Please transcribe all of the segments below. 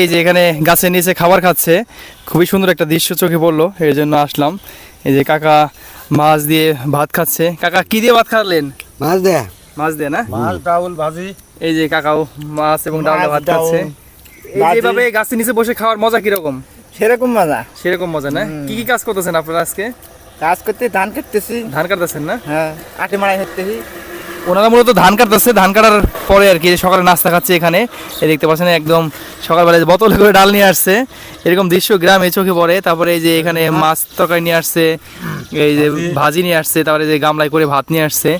এই যে এখানে গাছের নিচে খাবার খাচ্ছে খুবই সুন্দর একটা দৃশ্য চোখে পড়ল এই জন্য আসলাম। এই যে কাকা মাছ দিয়ে ভাত খাচ্ছে। কাকা কি দিয়ে ভাত খাওয়ালেন মাছ দেয়া। মাছ দিয়ে না? মাছ ডাউল ভাজি। এই যে কাকাও মাছ এবং ডাল দিয়ে মাছ, ভাত খাচ্ছে। ডাউল, এই ভাজি। যেভাবে গাছের নিচে বসে খাওয়ার মজা কীরকম? সেরকম মজা। সেরকম মজা না? কি কি কাজ করতেছেন আপনারা আজকে? কাজ করতে ধান কাটতেছি। ধান কাটতেছেন না? হ্যাঁ আটে মারাই হতেছি ওনারা মূলত ধান কাটতেছে ধান কাটার পরে আর কি সকালে নাস্তা খাচ্ছে এখানে। এই দেখতে পাচ্ছেন একদম সকালবেলা বোতলে করে ডাল নিয়ে আসছে। এরকম দৃশ্য গ্রামে চোখে পড়ে। তারপরে এই যে এখানে মাছ তরকারি নিয়ে আসছে এই যে ভাজি নিয়ে আসছে তারপরে যে গামলায় করে ভাত নিয়ে আসছে।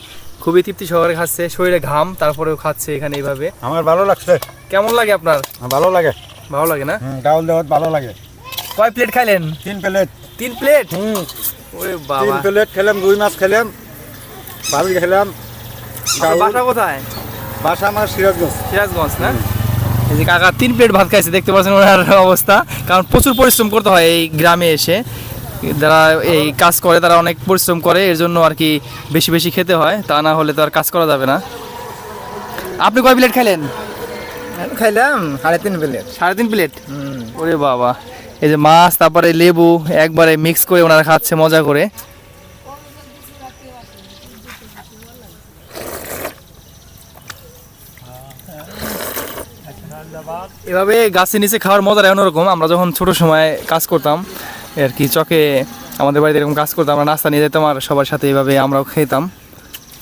খুবই তৃপ্তি সহকারে খাচ্ছে শরীরে ঘাম তারপরেও খাচ্ছে এখানে এইভাবে। আমার ভালো লাগছে। কেমন লাগে আপনার? ভালো লাগে। ভালো লাগে না? ডাউল দেওয়া ভালো লাগে। কয় প্লেট খাইলেন? তিন প্লেট। তিন প্লেট? হুম। ওরে তিন প্লেট খেলাম দুই মাছ খেলাম ভাবি খেলাম। বাসা কোথায়? বাসা আমার সিরাজগঞ্জ। সিরাজগঞ্জ না? এই যে কাকা তিন প্লেট ভাত খাইছে দেখতে পাচ্ছেন ওনার অবস্থা। কারণ প্রচুর পরিশ্রম করতে হয় এই গ্রামে এসে। যারা এই কাজ করে তারা অনেক পরিশ্রম করে এর জন্য আর কি বেশি বেশি খেতে হয়। তা না হলে তো আর কাজ করা যাবে না। আপনি কয় প্লেট খাইলেন? খাইলাম সাড়ে তিন প্লেট। সাড়ে তিন প্লেট? ওরে বাবা। এই যে মাছ তারপরে লেবু একবারে মিক্স করে ওনারা খাচ্ছে মজা করে। এভাবে গাছের নিচে খাওয়ার মজাটা অন্যরকম আমরা যখন ছোট সময় কাজ করতাম আর কি চকে আমাদের বাড়িতে এরকম কাজ করতাম আমরা নাস্তা নিয়ে যেতাম আর সবার সাথে এভাবে আমরাও খেতাম।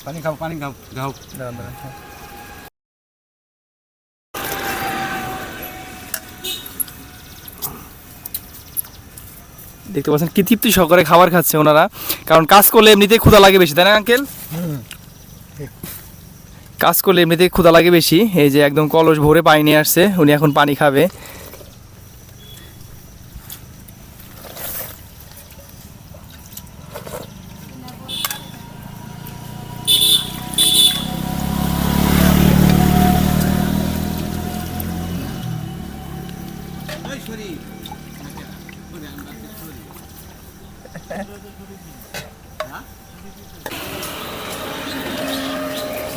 পানি খাও পানি খাও খাও দেখতে পাচ্ছেন কি তৃপ্তি সহকারে খাবার খাচ্ছে ওনারা। কারণ কাজ করলে এমনিতেই ক্ষুধা লাগে বেশি তাই না আঙ্কেল? কাজ করলে এমনিতেই ক্ষুদা লাগে বেশি। এই যে একদম কলস ভরে পানি নিয়ে আসছে, উনি এখন পানি খাবে।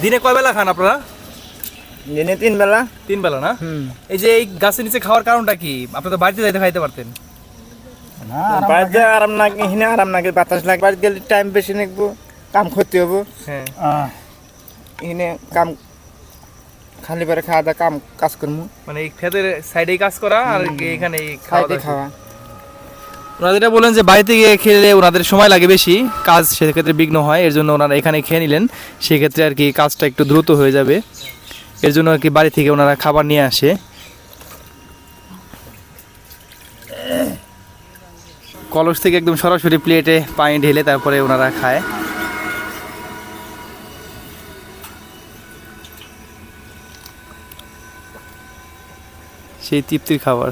দিনে কয় বেলা খান আপনারা? দিনে তিন বেলা। তিন বেলা না? এই যে এই গাছের নিচে খাওয়ার কারণটা কি? আপনি তো বাড়িতে যাইতে খাইতে পারতেন। বাড়িতে আরাম নাকি হিনে আরাম নাকি বাতাস লাগে। বাড়িতে গেলে টাইম বেশি লাগবো কাম করতে হব। হ্যাঁ। এখানে কাম খালি পরে খাওয়া দাওয়া কাম কাজ করব মানে এই ক্ষেতের সাইডেই কাজ করা আর কি এখানে খাওয়া দাওয়া খাওয়া। ওনারা যেটা বললেন যে বাড়িতে গিয়ে খেলে ওনাদের সময় লাগে বেশি, কাজ সেক্ষেত্রে বিঘ্ন হয়, এর জন্য ওনারা এখানে খেয়ে নিলেন। সেক্ষেত্রে আর কি কাজটা একটু দ্রুত হয়ে যাবে। এর জন্য আর কি বাড়ি থেকে ওনারা খাবার নিয়ে আসে। কলস থেকে একদম সরাসরি প্লেটে পানি ঢেলে তারপরে ওনারা খায়। সেই তৃপ্তির খাবার।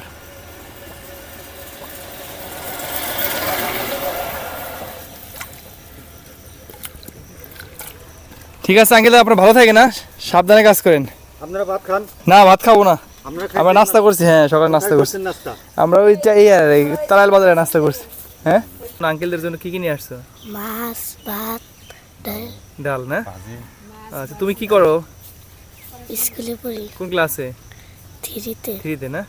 ঠিক আছে আঙ্কেল আপনার ভালো থাকে না সাবধানে কাজ করেন। আপনারা ভাত খান? না ভাত খাব না। আমরা নাস্তা করছি হ্যাঁ সকালে নাস্তা করছি। আমরা ওইটা এই আর এই তারাইল বাজারে নাস্তা করছি হ্যাঁ? আঙ্কেলদের জন্য কি কি নিয়ে আসছো? মাছ ভাত ডাল। ডাল না? আচ্ছা তুমি কি করো? স্কুলে পড়ি। কোন ক্লাসে? থ্রিতে। থ্রিতে না?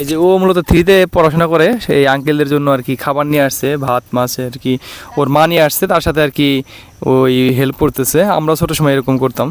এই যে ও মূলত থ্রিতে পড়াশোনা করে, সেই আঙ্কেলদের জন্য আর কি খাবার নিয়ে আসছে, ভাত, মাছ, আর কি ওর মা নিয়ে আসছে, তার সাথে আর কি ওই হেল্প করতেছে। আমরা ছোটো সময় এরকম করতাম।